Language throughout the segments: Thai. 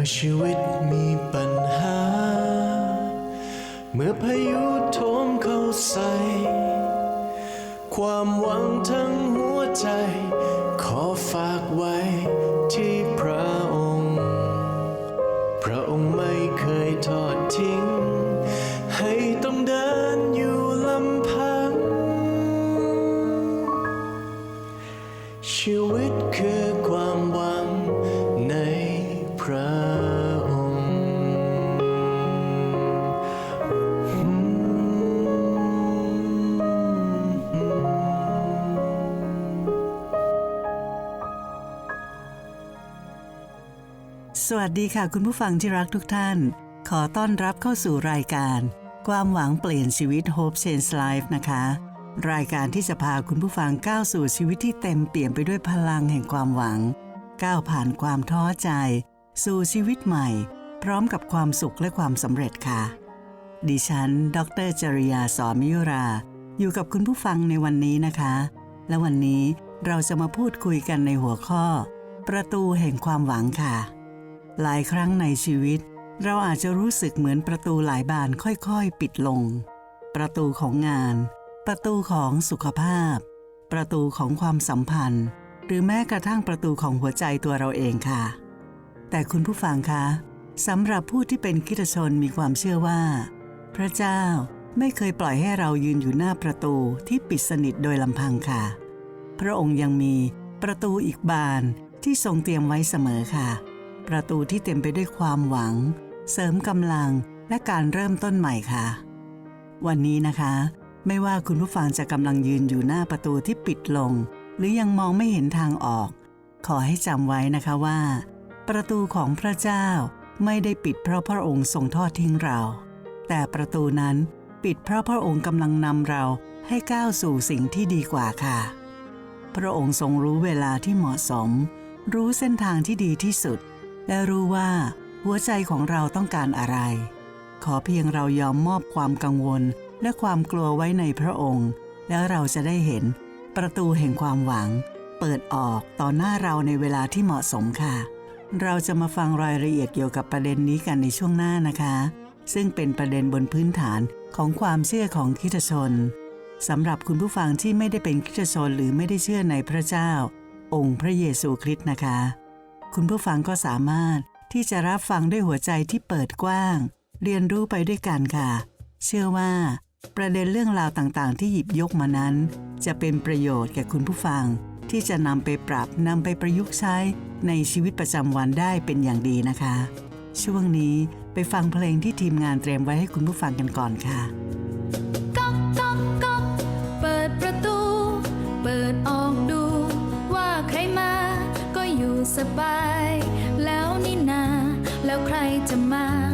มื่อชีวิตมีปัญหา เมื่อพายุโถมเข้าใส่ ความหวังทั้งหัวใจ ขอฝากไว้ที่พระองค์ พระองค์ไม่เคยทอดทิ้ง สดีค่ะคุณผู้ฟังที่รักทุกท่าน ขอต้อนรับเข้าสู่รายการ ความหวังเปลี่ยนชีวิต Hope Change Life นะคะ รายการที่จะพาคุณผู้ฟังก้าวสู่ชีวิตที่เต็มเปี่ยมไปด้วยพลังแห่งความหวัง ก้าวผ่านความท้อใจ สู่ชีวิตใหม่ พร้อมกับความสุขและความสำเร็จค่ะ ดิฉัน ดรจริยาสอมิยุรา อยู่กับคุณผู้ฟังในวันนี้นะคะ และวันนี้เราจะมาพูดคุยกันในหัวข้อ ประตูแห่งความหวังค่ะ หลายครั้งในชีวิต เราอาจจะรู้สึกเหมือนประตูหลายบานค่อยๆ ปิดลง ประตูของงาน ประตูของสุขภาพ ประตูของความสัมพันธ์ หรือแม้กระทั่งประตูของหัวใจตัวเราเองค่ะ แต่คุณผู้ฟังคะสำหรับผู้ที่เป็นคริสตชนมีความเชื่อว่า พระเจ้าไม่เคยปล่อยให้เรายืนอยู่หน้าประตูที่ปิดสนิทโดยลำพังค่ะ พระองค์ยังมีประตูอีกบานที่ทรงเตรียมไว้เสมอค่ะ ประตูที่เต็มไปด้วยความหวัง เสริมกำลังและการเริ่มต้นใหม่ค่ะ วันนี้นะคะ ไม่ว่าคุณผู้ฟังจะกำลังยืนอยู่หน้าประตูที่ปิดลง หรือยังมองไม่เห็นทางออก ขอให้จำไว้นะคะว่า ประตูของพระเจ้าไม่ได้ปิดเพราะพระองค์ทรงทอดทิ้งเรา แต่ประตูนั้นปิดเพราะพระองค์กำลังนำเราให้ก้าวสู่สิ่งที่ดีกว่าค่ะ พระองค์ทรงรู้เวลาที่เหมาะสม รู้เส้นทางที่ดีที่สุด และรู้ว่าหัวใจของเราต้องการอะไร ขอเพียงเรายอมมอบความกังวลและความกลัวไว้ในพระองค์ แล้วเราจะได้เห็นประตูแห่งความหวัง เปิดออกต่อหน้าเราในเวลาที่เหมาะสมค่ะ เราจะมาฟังรายละเอียดเกี่ยวกับประเด็นนี้กันในช่วงหน้านะคะ ซึ่งเป็นประเด็นบนพื้นฐานของความเชื่อของคิตชนสำหรับคุณผู้ฟังที่ไม่ได้เป็นคิตชนหรือไม่ได้เชื่อในพระเจ้า องค์พระเยซูคริสต์นะคะ คุณผู้ฟังก็สามารถที่จะรับฟังด้วยหัวใจที่เปิดกว้าง เรียนรู้ไปด้วยกันค่ะ เชื่อว่า ประเด็นเรื่องราวต่างๆ ที่หยิบยกมานั้น จะเป็นประโยชน์แก่คุณผู้ฟัง ที่จะนำไปปรับนำไปประยุกต์ใช้ในชีวิตประจำวันได้เป็นอย่างดีนะคะ ช่วงนี้ไปฟังเพลงที่ทีมงานเตรียมไว้ให้คุณผู้ฟังกันก่อนค่ะ สบาย แล้วนี่นา แล้วใครจะมา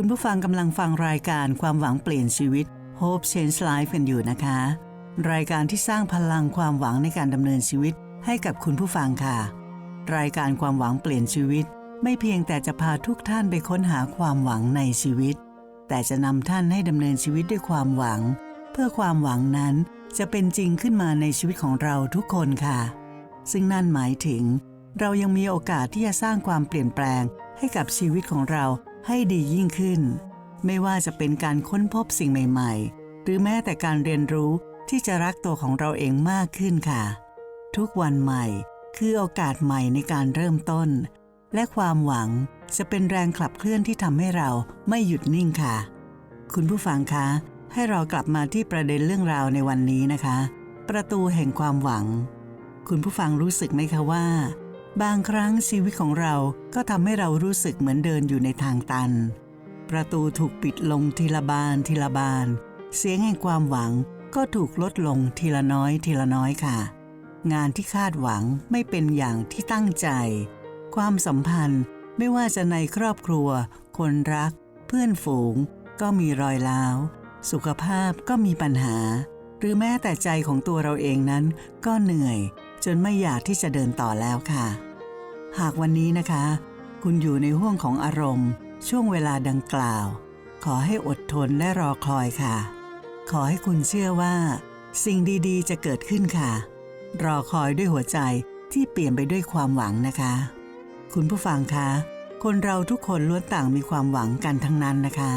คุณผู้ฟังกำลังฟังรายการความหวังเปลี่ยนชีวิต Hope Change Life กันอยู่นะคะ รายการที่สร้างพลังความหวังในการดำเนินชีวิตให้กับคุณผู้ฟังค่ะ รายการความหวังเปลี่ยนชีวิต ไม่เพียงแต่จะพาทุกท่านไปค้นหาความหวังในชีวิต แต่จะนำท่านให้ดำเนินชีวิตด้วยความหวัง เพื่อความหวังนั้นจะเป็นจริงขึ้นมาในชีวิตของเราทุกคนค่ะ ซึ่งนั่นหมายถึง เรายังมีโอกาสที่จะสร้างความเปลี่ยนแปลงให้กับชีวิตของเรา ให้ดียิ่งขึ้น ไม่ว่าจะเป็นการค้นพบสิ่งใหม่ๆ หรือแม้แต่การเรียนรู้ที่จะรักตัวของเราเองมากขึ้นค่ะ ทุกวันใหม่คือโอกาสใหม่ในการเริ่มต้น และความหวังจะเป็นแรงขับเคลื่อนที่ทำให้เราไม่หยุดนิ่งค่ะ คุณผู้ฟังคะ ให้เรากลับมาที่ประเด็นเรื่องราวในวันนี้นะคะ ประตูแห่งความหวัง คุณผู้ฟังรู้สึกไหมคะว่า บางครั้งชีวิตของเราก็ทำให้เรารู้สึกเหมือนเดินอยู่ในทางตัน ประตูถูกปิดลงทีละบานทีละบาน เสียงแห่งความหวังก็ถูกลดลงทีละน้อยทีละน้อยค่ะ งานที่คาดหวังไม่เป็นอย่างที่ตั้งใจ ความสัมพันธ์ไม่ว่าจะในครอบครัว คนรัก เพื่อนฝูง ก็มีรอยร้าว สุขภาพก็มีปัญหา หรือแม้แต่ใจของตัวเราเองนั้นก็เหนื่อย จนไม่อยากที่จะเดินต่อแล้วค่ะ หากวันนี้นะคะ คุณอยู่ในห่วงของอารมณ์ ช่วงเวลาดังกล่าว ขอให้อดทนและรอคอยค่ะ ขอให้คุณเชื่อว่า สิ่งดีๆ จะเกิดขึ้นค่ะ รอคอยด้วยหัวใจที่เปลี่ยนไปด้วยความหวังนะคะ คุณผู้ฟังคะ คนเราทุกคนล้วนต่างมีความหวังกันทั้งนั้นนะคะ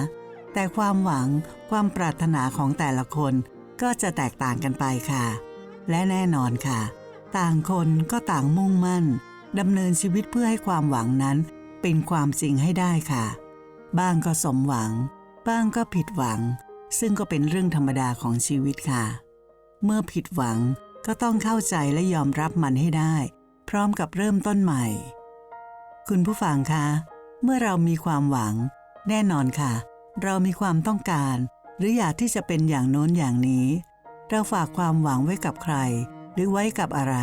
แต่ความหวังความปรารถนาของแต่ละคนก็จะแตกต่างกันไปค่ะ และแน่นอนค่ะ ต่างคนก็ต่างมุ่งมั่น ดำเนินชีวิตเพื่อให้ความหวังนั้นเป็นความจริงให้ได้ค่ะ บ้างก็สมหวัง บ้างก็ผิดหวัง ซึ่งก็เป็นเรื่องธรรมดาของชีวิตค่ะ เมื่อผิดหวังก็ต้องเข้าใจและยอมรับมันให้ได้ พร้อมกับเริ่มต้นใหม่ คุณผู้ฟังคะ เมื่อเรามีความหวัง แน่นอนค่ะ เรามีความต้องการ หรืออยากที่จะเป็นอย่างโน้นอย่างนี้ เราฝากความหวังไว้กับใคร หรือไว้กับอะไร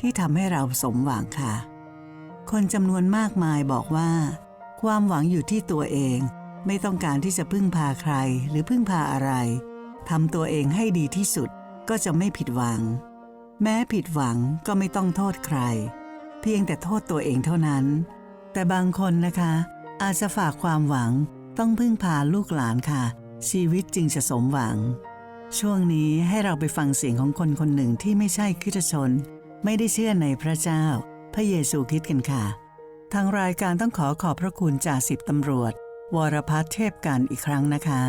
ที่ทำให้เราสมหวังค่ะ คนจำนวนมากมายบอกว่า ความหวังอยู่ที่ตัวเอง ไม่ต้องการที่จะพึ่งพาใครหรือพึ่งพาอะไรทำตัวเองให้ดีที่สุดก็จะไม่ผิดหวัง แม้ผิดหวังก็ไม่ต้องโทษใคร เพียงแต่โทษตัวเองเท่านั้น แต่บางคนนะคะ อาจจะฝากความหวังต้องพึ่งพาลูกหลานค่ะ ชีวิตจึงจะสมหวัง ช่วงนี้ให้เราไปฟังเสียงของคนคนหนึ่งที่ไม่ใช่คริสชน ไม่ได้เชื่อในพระเจ้า พระเยซูคริสต์กันค่ะ ทางรายการต้องขอขอบพระคุณจ่าสิบตำรวจ วรพัฒน์เทพกันอีกครั้งนะคะ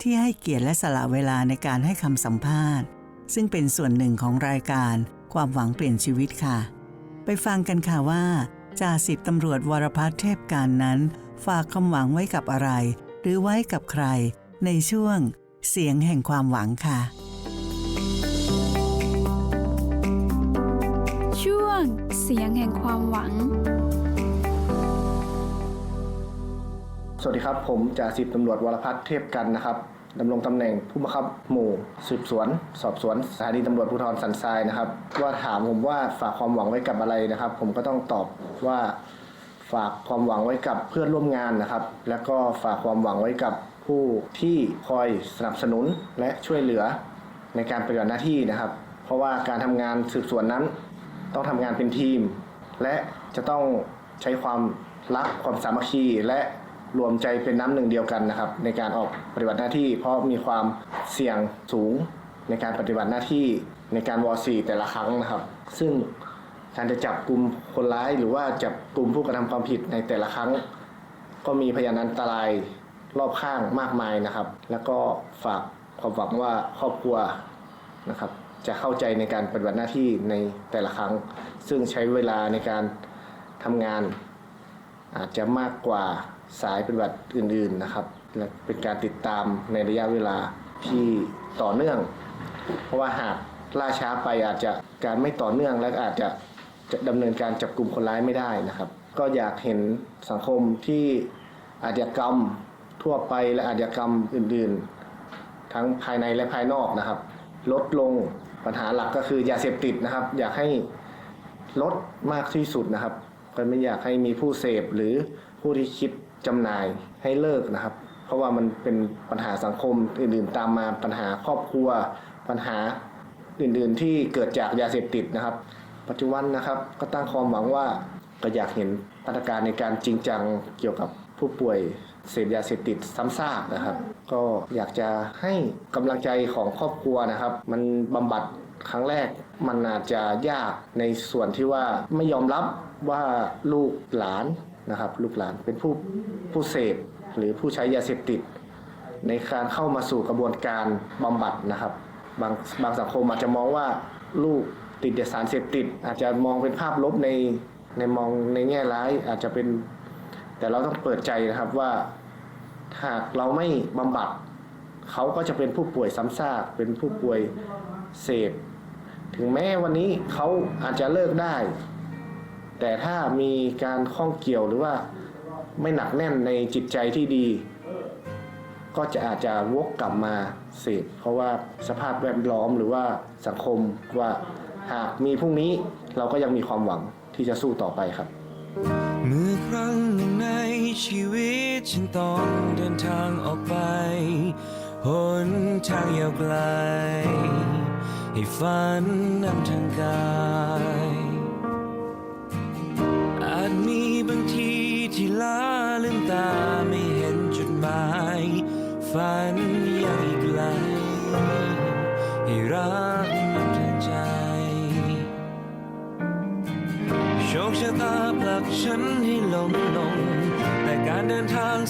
ที่ให้เกียรติและสละเวลาในการให้คำสัมภาษณ์ ซึ่งเป็นส่วนหนึ่งของรายการความหวังเปลี่ยนชีวิตค่ะ ไปฟังกันค่ะว่าจ่าสิบตำรวจวรพัฒน์เทพการนั้น ฝากคำหวังไว้กับอะไร หรือไว้กับใคร ในช่วงเสียงแห่งความหวังค่ะ เสียงแห่งความหวัง สวัสดีครับ ผมจ่าสิบตำรวจวรพัฒน์เทพกันนะครับดำรงตำแหน่งผู้บังคับหมู่สืบสวน สอบสวนสถานีตำรวจภูธรสันทรายนะครับ ว่าถามผมว่าฝากความหวังไว้กับอะไรนะครับ ผมก็ต้องตอบว่าฝากความหวังไว้กับเพื่อนร่วมงานนะครับ แล้วก็ฝากความหวังไว้กับผู้ที่คอยสนับสนุนและช่วยเหลือในการปฏิบัติหน้าที่นะครับ เพราะว่าการทำงานสืบสวนนั้น ต้องทำงานเป็นทีม และจะต้องใช้ความรักความสามัคคีและรวมใจเป็นน้ำหนึ่งเดียวกันนะครับ ในการออกปฏิบัติหน้าที่ เพราะมีความเสี่ยงสูงในการปฏิบัติหน้าที่ในการวอสีแต่ละครั้งนะครับ ซึ่งการจะจับกลุ่มคนร้ายหรือว่าจับกลุ่มผู้กระทำความผิดในแต่ละครั้ง ก็มีพยานอันตรายรอบข้างมากมายนะครับ แล้วก็ฝากความหวังว่าครอบครัวนะครับ จะเข้าใจในการปฏิบัติหน้าที่ในแต่ละครั้ง ซึ่งใช้เวลาในการทำงาน อาจจะมากกว่าสายปฏิบัติอื่นๆนะครับ และเป็นการติดตามในระยะเวลาที่ต่อเนื่อง เพราะว่าหากล่าช้าไปอาจจะการไม่ต่อเนื่องและอาจจะจะดำเนินการจับกลุ่มคนร้ายไม่ได้นะครับ ก็อยากเห็นสังคมที่อาชญากรรมทั่วไปและอาชญากรรมอื่น ๆ ทั้งภายในและภายนอกนะครับ ลดลง ปัญหาหลักก็คือยาเสพติดนะครับ อยากให้ลดมากที่สุดนะครับก็ไม่อยากให้มีผู้เสพหรือผู้ที่คิดจำหน่ายให้เลิกนะครับ เพราะว่ามันเป็นปัญหาสังคมอื่นๆ ตามมาปัญหาครอบครัว ปัญหาอื่นๆ ที่เกิดจากยาเสพติดนะครับ ปัจจุบันนะครับก็ตั้งความหวังว่าก็อยากเห็นมาตรการในการจริงจังเกี่ยวกับผู้ป่วย เสพยาเสพติดซ้ำซากนะครับ ก็อยากจะให้กำลังใจของครอบครัวนะครับ มันบำบัดครั้งแรกมันอาจจะยากในส่วนที่ว่าไม่ยอมรับว่าลูกหลานนะครับ ลูกหลานเป็นผู้ผู้เสพหรือผู้ใช้ยาเสพติด ในการเข้ามาสู่กระบวนการบำบัดนะครับ บางบางสังคมอาจจะมองว่าลูกติดยาสารเสพติด อาจจะมองเป็นภาพลบในในมองในแง่ร้ายอาจจะเป็น แต่เราต้องเปิดใจนะครับว่าหากเราไม่บำบัด เขาก็จะเป็นผู้ป่วยซ้ำซากเป็นผู้ป่วยเสพถึงแม้วันนี้เขาอาจจะเลิกได้ แต่ถ้ามีการข้องเกี่ยวหรือว่าไม่หนักแน่นในจิตใจที่ดี ก็จะอาจจะวกกลับมาเสพเพราะว่าสภาพแวดล้อมหรือว่าสังคมว่าหากมีพรุ่งนี้เราก็ยังมีความหวังที่จะสู้ต่อไปครับ เมื่อครั้งหนึ่งในชีวิตฉันต้องเดินทางออกไป หนทางยาวไกล ให้ฝันนำทางกาย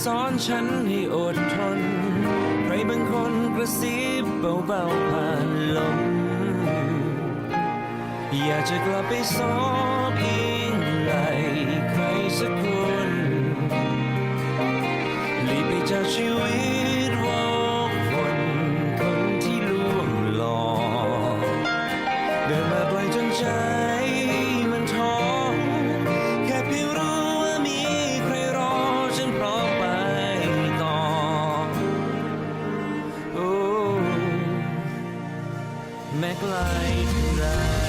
สอนฉันให้อดทน ใครบางคนกระซิบเบาๆผ่านลม อยากจะกลับไปสอน แม้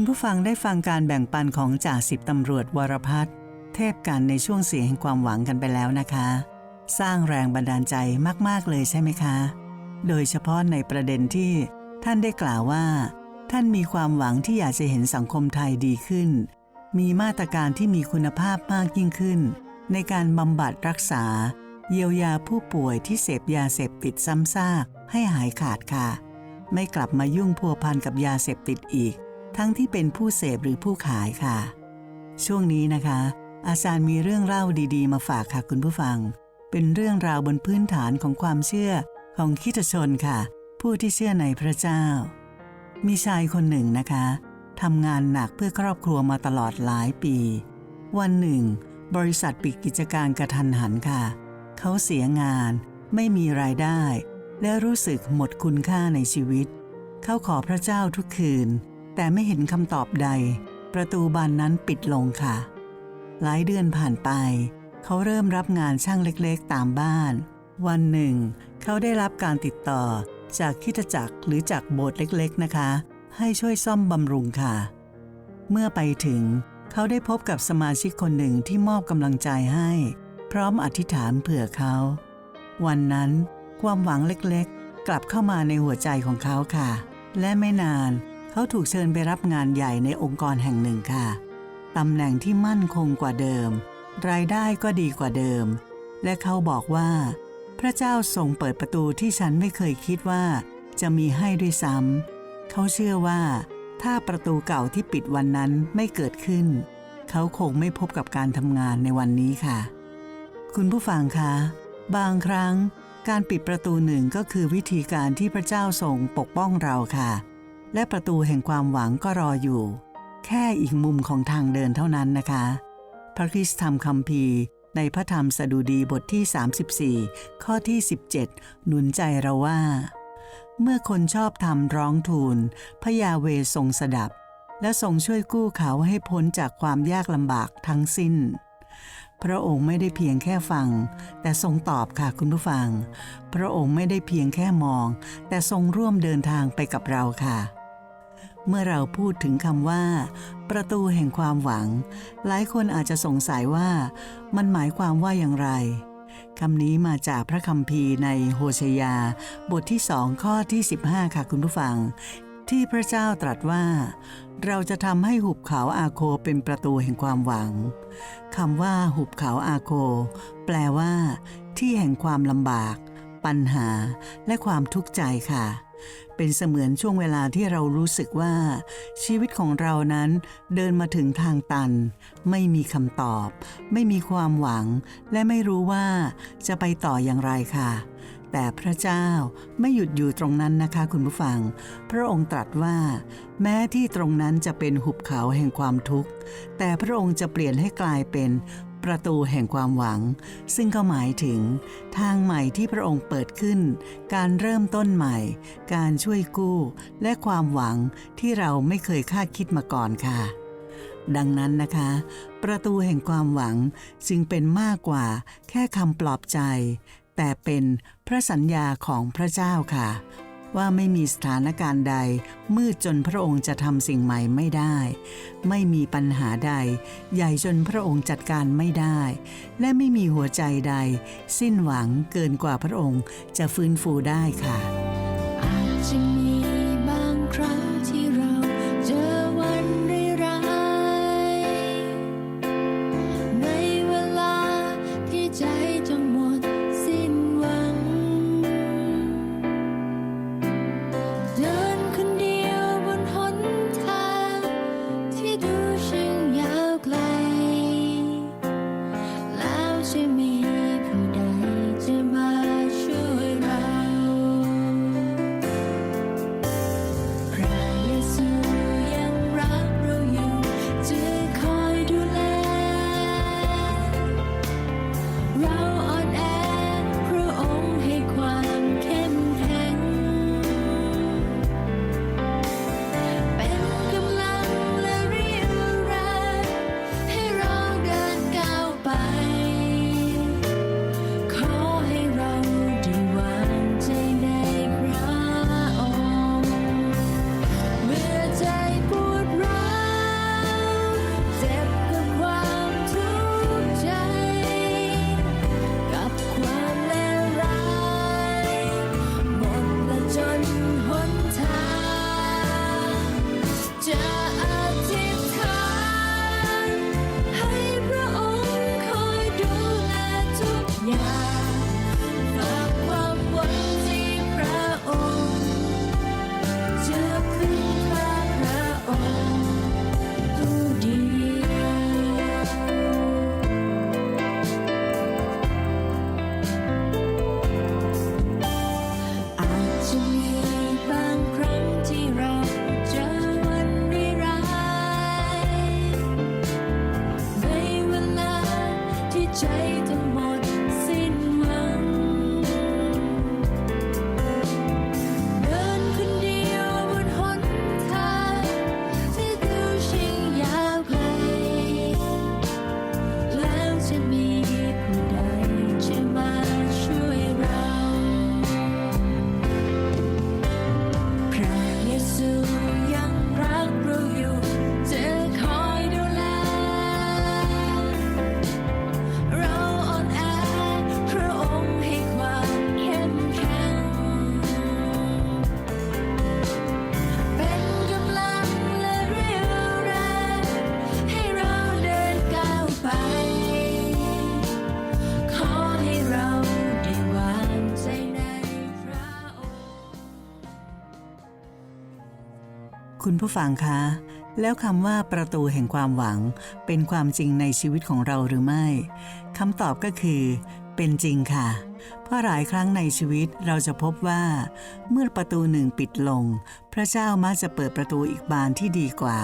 คุณผู้ฟังได้ฟังการแบ่งปันของจ่าสิบตำรวจวรพัฒน์เทพกันในช่วงเสียงแห่งความหวังกันไปแล้วนะคะ สร้างแรงบันดาลใจมากๆเลยใช่ไหมคะ โดยเฉพาะในประเด็นที่ท่านได้กล่าวว่า ท่านมีความหวังที่อยากจะเห็นสังคมไทยดีขึ้น มีมาตรการที่มีคุณภาพมากยิ่งขึ้น ในการบำบัดรักษา เยียวยาผู้ป่วยที่เสพยาเสพติดซ้ำซากให้หายขาดค่ะ ไม่กลับมายุ่งพัวพันกับยาเสพติดอีก ทั้งที่เป็นผู้เสพหรือผู้ขายค่ะ ช่วงนี้นะคะ อาจารย์มีเรื่องเล่าดีๆ มาฝากค่ะคุณผู้ฟัง เป็นเรื่องราวบนพื้นฐานของความเชื่อของคิตชนค่ะ ผู้ที่เชื่อในพระเจ้า มีชายคนหนึ่งนะคะทำงานหนักเพื่อครอบครัวมาตลอดหลายปี วันหนึ่ง บริษัทปิดกิจการกระทันหันค่ะ เขาเสียงาน ไม่มีรายได้ และรู้สึกหมดคุณค่าในชีวิต เขาขอพระเจ้าทุกคืน แต่ไม่เห็นคำตอบใด ประตูบานนั้นปิดลงค่ะ หลายเดือนผ่านไป เขาเริ่มรับงานช่างเล็กๆตามบ้าน วันหนึ่ง เขาได้รับการติดต่อจากคิดจักรหรือจากโบสถ์เล็กๆนะคะ ให้ช่วยซ่อมบำรุงค่ะ เมื่อไปถึงเขาได้พบกับสมาชิกคนหนึ่งที่มอบกำลังใจให้ พร้อมอธิษฐานเผื่อเขา วันนั้นความหวังเล็กๆ กลับเข้ามาในหัวใจของเขาค่ะ และไม่นาน เขาถูกเชิญไปรับงานใหญ่ในองค์กรแห่งหนึ่งค่ะตำแหน่งที่มั่นคงกว่าเดิม รายได้ก็ดีกว่าเดิม และเขาบอกว่า พระเจ้าทรงเปิดประตูที่ฉันไม่เคยคิดว่า จะมีให้ด้วยซ้ำเขาเชื่อว่า ถ้าประตูเก่าที่ปิดวันนั้นไม่เกิดขึ้น เขาคงไม่พบกับการทำงานในวันนี้ค่ะ คุณผู้ฟังคะบางครั้งการปิดประตูหนึ่งก็คือวิธีการที่พระเจ้าทรงปกป้องเราค่ะ และประตูแห่งความหวังก็รออยู่ แค่อีกมุมของทางเดินเท่านั้นนะคะ พระคริสตธรรมคัมภีร์ ในพระธรรมสดุดีบทที่ 34 ข้อที่ 17 หนุนใจเราว่า เมื่อคนชอบทำร้องทูลพระยาเวทรงสดับ และทรงช่วยกู้เขาให้พ้นจากความยากลำบากทั้งสิ้นพระองค์ไม่ได้เพียงแค่ฟัง แต่ทรงตอบค่ะคุณผู้ฟัง พระองค์ไม่ได้เพียงแค่มอง แต่ทรงร่วมเดินทางไปกับเราค่ะ เมื่อเราพูดถึงคำว่า ประตูแห่งความหวัง หลายคนอาจจะสงสัยว่ามันหมายความว่าอย่างไรคำนี้มาจากพระคัมภีร์ในโฮเชยา บทที่สองข้อที่ 15 ค่ะคุณผู้ฟัง ที่พระเจ้าตรัสว่า เราจะทำให้หุบเขาอาโคเป็นประตูแห่งความหวังคำว่า หุบเขาอาโค แปลว่า ที่แห่งความลำบาก ปัญหาและความทุกข์ใจค่ะ เป็นเสมือนช่วงเวลาที่เรารู้สึกว่า ชีวิตของเรานั้นเดินมาถึงทางตัน ไม่มีคำตอบ ไม่มีความหวัง และไม่รู้ว่าจะไปต่ออย่างไรค่ะ แต่พระเจ้าไม่หยุดอยู่ตรงนั้นนะคะคุณผู้ฟัง พระองค์ตรัสว่า แม้ที่ตรงนั้นจะเป็นหุบเขาแห่งความทุกข์ แต่พระองค์จะเปลี่ยนให้กลายเป็น ประตูแห่งความหวัง ซึ่งก็หมายถึง ทางใหม่ที่พระองค์เปิดขึ้น การเริ่มต้นใหม่ การช่วยกู้ และความหวังที่เราไม่เคยคาดคิดมาก่อนค่ะ ดังนั้นนะคะ ประตูแห่งความหวังจึงเป็นมากกว่าแค่คำปลอบใจ แต่เป็นพระสัญญาของพระเจ้าค่ะ ว่าไม่มีสถานการณ์ใด มืดจนพระองค์จะทำสิ่งใหม่ไม่ได้ ไม่มีปัญหาใด ใหญ่จนพระองค์จัดการไม่ได้ และไม่มีหัวใจใด สิ้นหวังเกินกว่าพระองค์จะฟื้นฟูได้ค่ะ ผู้ฟังคะ แล้วคำว่าประตูแห่งความหวัง เป็นความจริงในชีวิตของเราหรือไม่คำตอบก็คือ เป็นจริงค่ะ เพราะหลายครั้งในชีวิตเราจะพบว่า เมื่อประตูหนึ่งปิดลง พระเจ้ามักจะเปิดประตูอีกบานที่ดีกว่า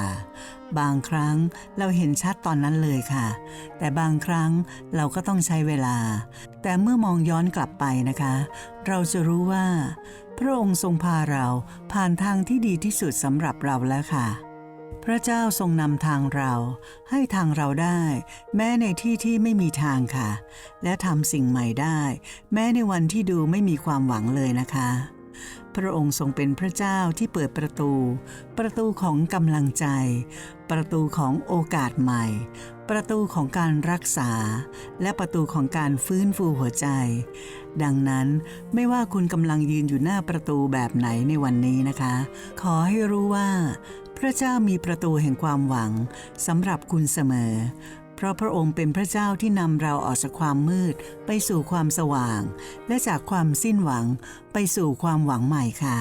บางครั้งเราเห็นชัดตอนนั้นเลยค่ะ แต่บางครั้งเราก็ต้องใช้เวลา แต่เมื่อมองย้อนกลับไปนะคะ เราจะรู้ว่า พระองค์ทรงพาเราผ่านทางที่ดีที่สุดสำหรับเราแล้วค่ะ พระเจ้าทรงนำทางเรา ให้ทางเราได้ แม้ในที่ที่ไม่มีทางค่ะ และทำสิ่งใหม่ได้ แม้ในวันที่ดูไม่มีความหวังเลยนะคะ พระองค์ทรงเป็นพระเจ้าที่เปิดประตู ประตูของกำลังใจ ประตูของโอกาสใหม่ ประตูของการรักษา และประตูของการฟื้นฟูหัวใจ ดังนั้นไม่ว่าคุณกำลังยืนอยู่หน้าประตูแบบไหนในวันนี้นะคะ ขอให้รู้ว่า พระเจ้ามีประตูแห่งความหวังสำหรับคุณเสมอ เพราะพระองค์เป็นพระเจ้าที่นำเราออกจากความมืด ไปสู่ความสว่าง และจากความสิ้นหวังไปสู่ความหวังใหม่ค่ะ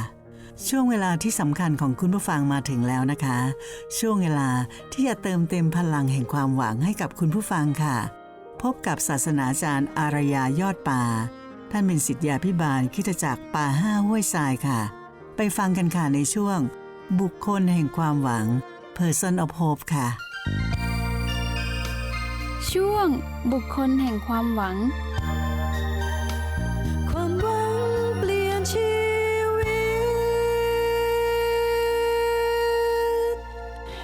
ช่วงเวลาที่สำคัญของคุณผู้ฟังมาถึงแล้วนะคะ ช่วงเวลาที่จะเติมเต็มพลังแห่งความหวังให้กับคุณผู้ฟังค่ะ พบกับศาสนาจารย์อารยายอดป่า ท่านเป็นสิทธยาพิบาลคริดจักรป่าห้าห้วยทรายค่ะ ไปฟังกันค่ะในช่วง บุคคลแห่งความหวัง Person of Hope ค่ะ ช่วงบุคคลแห่งความหวังความหวังเปลี่ยนชีวิต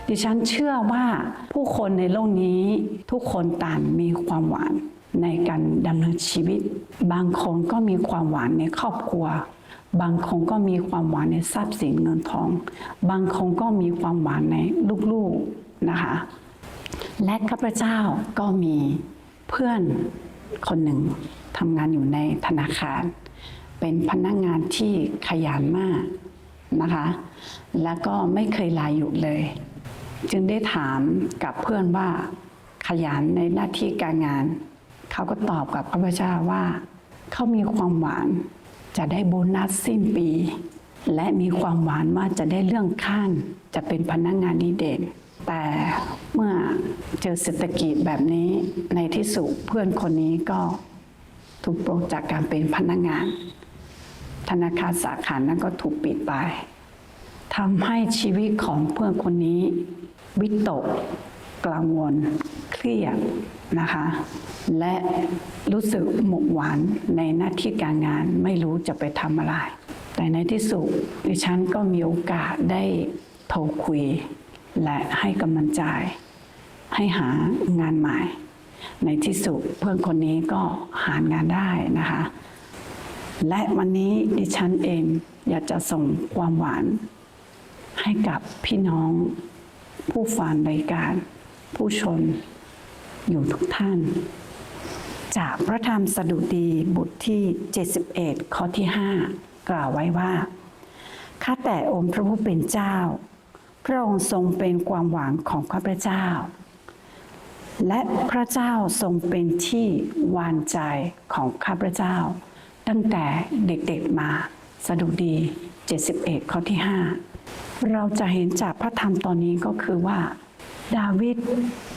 ดิฉันเชื่อว่าผู้คนในโลกนี้ทุกคนต่างมีความหวัง ในการดำเนินชีวิต บางคนก็มีความหวังในครอบครัว บางคนก็มีความหวังในทรัพย์สินเงินทอง บางคนก็มีความหวังในลูกๆนะคะ และข้าพเจ้าก็มีเพื่อนคนหนึ่งทำงานอยู่ในธนาคาร เป็นพนักงานที่ขยันมากนะคะ แล้วก็ไม่เคยลาหยุดเลย จึงได้ถามกับเพื่อนว่าขยันในหน้าที่การงาน เขาก็ตอบกับข้าพเจ้าว่า เขามีความหวานจะได้โบนัสสิ้นปี และมีความหวานว่าจะได้เรื่องขั้นจะเป็นพนักงานดีเด่น แต่เมื่อเจอเศรษฐกิจแบบนี้ในที่สุดเพื่อนคนนี้ก็ถูกปลดจากการเป็นพนักงาน ธนาคารสาขานั้นก็ถูกปิดไปทำให้ชีวิตของเพื่อนคนนี้ วิตกกังวลเครียด นะคะ และรู้สึกหมกหวานในหน้าที่การงานไม่รู้จะไปทำอะไร แต่ในที่สุดดิฉันก็มีโอกาสได้โทรคุย และให้กำลังใจ ให้หางานใหม่ ในที่สุดเพื่อนคนนี้ก็หางานได้นะคะ และวันนี้ดิฉันเองอยากจะส่งความหวานให้กับพี่น้องผู้ฟังรายการ ผู้ชม อยู่ทุกท่าน จากพระธรรมสดุดีบทที่ 71 ข้อที่ 5 กล่าวไว้ว่า ข้าแต่องค์พระผู้เป็นเจ้า พระองค์ทรงเป็นความหวังของข้าพเจ้า และพระเจ้าทรงเป็นที่วานใจของข้าพเจ้า ตั้งแต่เด็กๆมาสดุดี 71 ข้อที่ 5 เราจะเห็นจากพระธรรมตอนนี้ก็คือว่า ดาวิด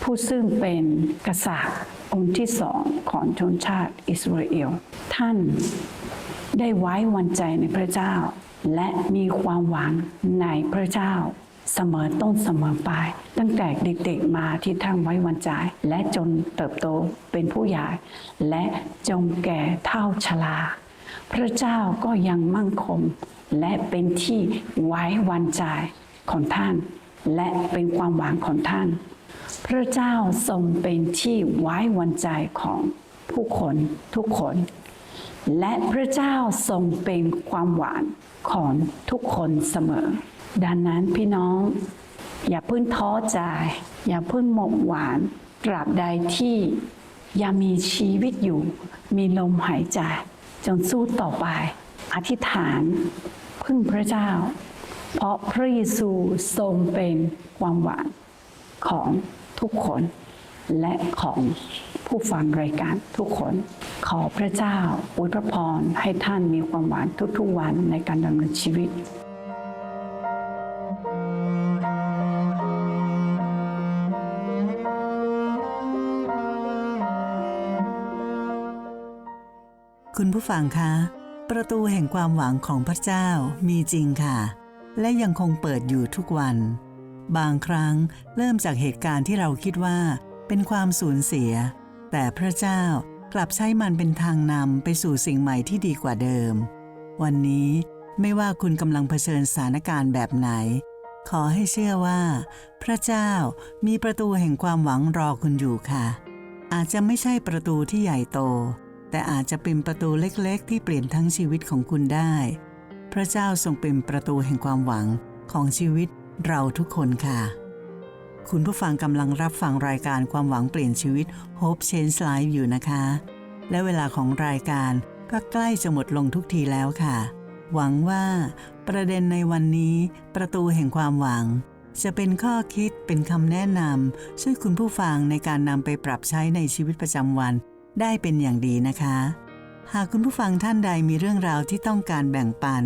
ผู้ซึ่งเป็นกษัตริย์องค์ที่สองของชนชาติอิสราเอลท่านได้ไว้วันใจในพระเจ้า และมีความหวังในพระเจ้า เสมอต้นเสมอปลายตั้งแต่เด็กๆมาที่ท่านไว้วันใจ และจนเติบโตเป็นผู้ใหญ่และจงแก่เท่าชรา พระเจ้าก็ยังมั่งคงและเป็นที่ไว้วันใจของท่าน และเป็นความหวังของท่าน พระเจ้าทรงเป็นที่ไว้วันใจของผู้คนทุกคน และพระเจ้าทรงเป็นความหวานของทุกคนเสมอ ดังนั้นพี่น้อง อย่าเพิ่งท้อใจ อย่าเพิ่งหมกหวานตราบใดที่ยังมีชีวิตอยู่ มีลมหายใจจงสู้ต่อไป อธิษฐาน พึ่งพระเจ้า เพราะพระเยซูทรงเป็นความหวานของทุกคนและของผู้ฟังรายการทุกคน ขอพระเจ้าอวยพระพรให้ท่านมีความหวานทุกๆวันในการดำเนินชีวิตคุณผู้ฟังคะ ประตูแห่งความหวังของพระเจ้ามีจริงค่ะ และยังคงเปิดอยู่ทุกวัน บางครั้งเริ่มจากเหตุการณ์ที่เราคิดว่า เป็นความสูญเสีย แต่พระเจ้ากลับใช้มันเป็นทางนำไปสู่สิ่งใหม่ที่ดีกว่าเดิม วันนี้ไม่ว่าคุณกำลังเผชิญสถานการณ์แบบไหน ขอให้เชื่อว่า พระเจ้ามีประตูแห่งความหวังรอคุณอยู่ค่ะ อาจจะไม่ใช่ประตูที่ใหญ่โต แต่อาจจะเป็นประตูเล็กๆ ที่เปลี่ยนทั้งชีวิตของคุณได้ พระเจ้าทรงเป็นประตูแห่งความหวังของชีวิตเราทุกคนค่ะ คุณผู้ฟังกำลังรับฟังรายการความหวังเปลี่ยนชีวิต Hope Change Life อยู่นะคะ และเวลาของรายการก็ใกล้จะหมดลงทุกทีแล้วค่ะ หวังว่าประเด็นในวันนี้ประตูแห่งความหวัง จะเป็นข้อคิดเป็นคำแนะนำช่วยคุณผู้ฟังในการนำไปปรับใช้ในชีวิตประจำวันได้เป็นอย่างดีนะคะ หากคุณผู้ฟังท่านใดมีเรื่องราวที่ต้องการแบ่งปัน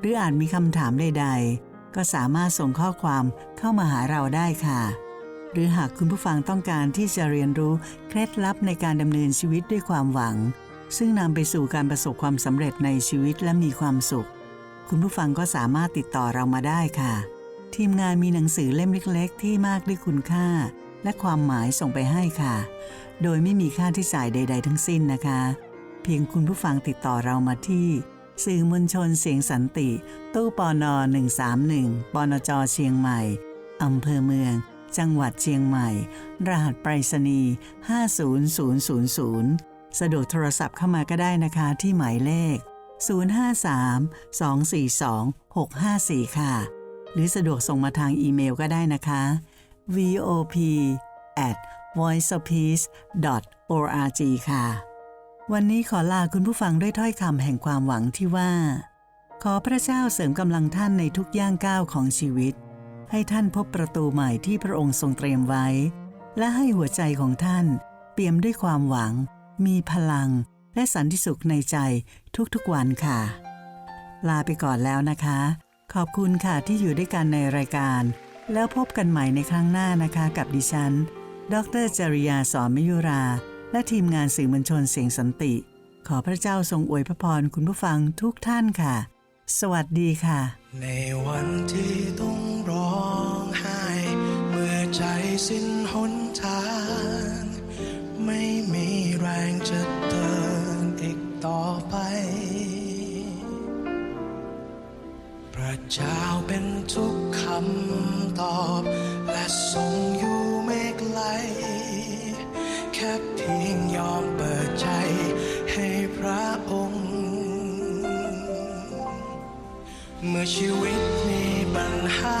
หรืออาจมีคำถามใด ๆ ก็สามารถส่งข้อความเข้ามาหาเราได้ค่ะ หรือหากคุณผู้ฟังต้องการที่จะเรียนรู้เคล็ดลับในการดำเนินชีวิตด้วยความหวัง ซึ่งนำไปสู่การประสบความสำเร็จในชีวิตและมีความสุข คุณผู้ฟังก็สามารถติดต่อเรามาได้ค่ะ ทีมงานมีหนังสือเล่มเล็กๆ ที่มากด้วยคุณค่า และความหมายส่งไปให้ค่ะ โดยไม่มีค่าที่จ่ายใด ๆ ทั้งสิ้นนะคะ เพียงคุณผู้ฟังติดต่อเรามาที่ สื่อมวลชนเสียงสันติ ตู้ปอนอ131ปอนจเชียงใหม่อำเภอเมือง จังหวัดเชียงใหม่ รหัสไปรษณีย์50000 สะดวกโทรศัพท์เข้ามาก็ได้นะคะที่หมายเลข 053 242 654 ค่ะ หรือสะดวกส่งมาทางอีเมลก็ได้นะคะ vop at voiceofpeace org ค่ะ วันนี้ขอลาคุณผู้ฟังด้วยถ้อยคำแห่งความหวังที่ว่า ขอพระเจ้าเสริมกำลังท่านในทุกย่างก้าวของชีวิต ให้ท่านพบประตูใหม่ที่พระองค์ทรงเตรียมไว้ และให้หัวใจของท่าน เปี่ยมด้วยความหวัง มีพลัง และสันติสุขในใจทุกๆวันค่ะ ลาไปก่อนแล้วนะคะ ขอบคุณค่ะที่อยู่ด้วยกันในรายการ แล้วพบกันใหม่ในครั้งหน้านะคะกับดิฉัน ดรจริยาสอนมยุรา และทีมงานสื่อมวลชนเสียงสันติ ขอพระเจ้าทรงอวยพระพรคุณผู้ฟังทุกท่านค่ะ สวัสดีค่ะ ในวันที่ต้องร้องไห้ เมื่อใจสิ้นหนทาง ไม่มีแรงจะเดินอีกต่อไป พระเจ้าเป็นทุกคำตอบ และทรงอยู่ไม่ไกล ค่เพียงยอมเปิดใจให้พระองค์ เมื่อชีวิตมีปัญหา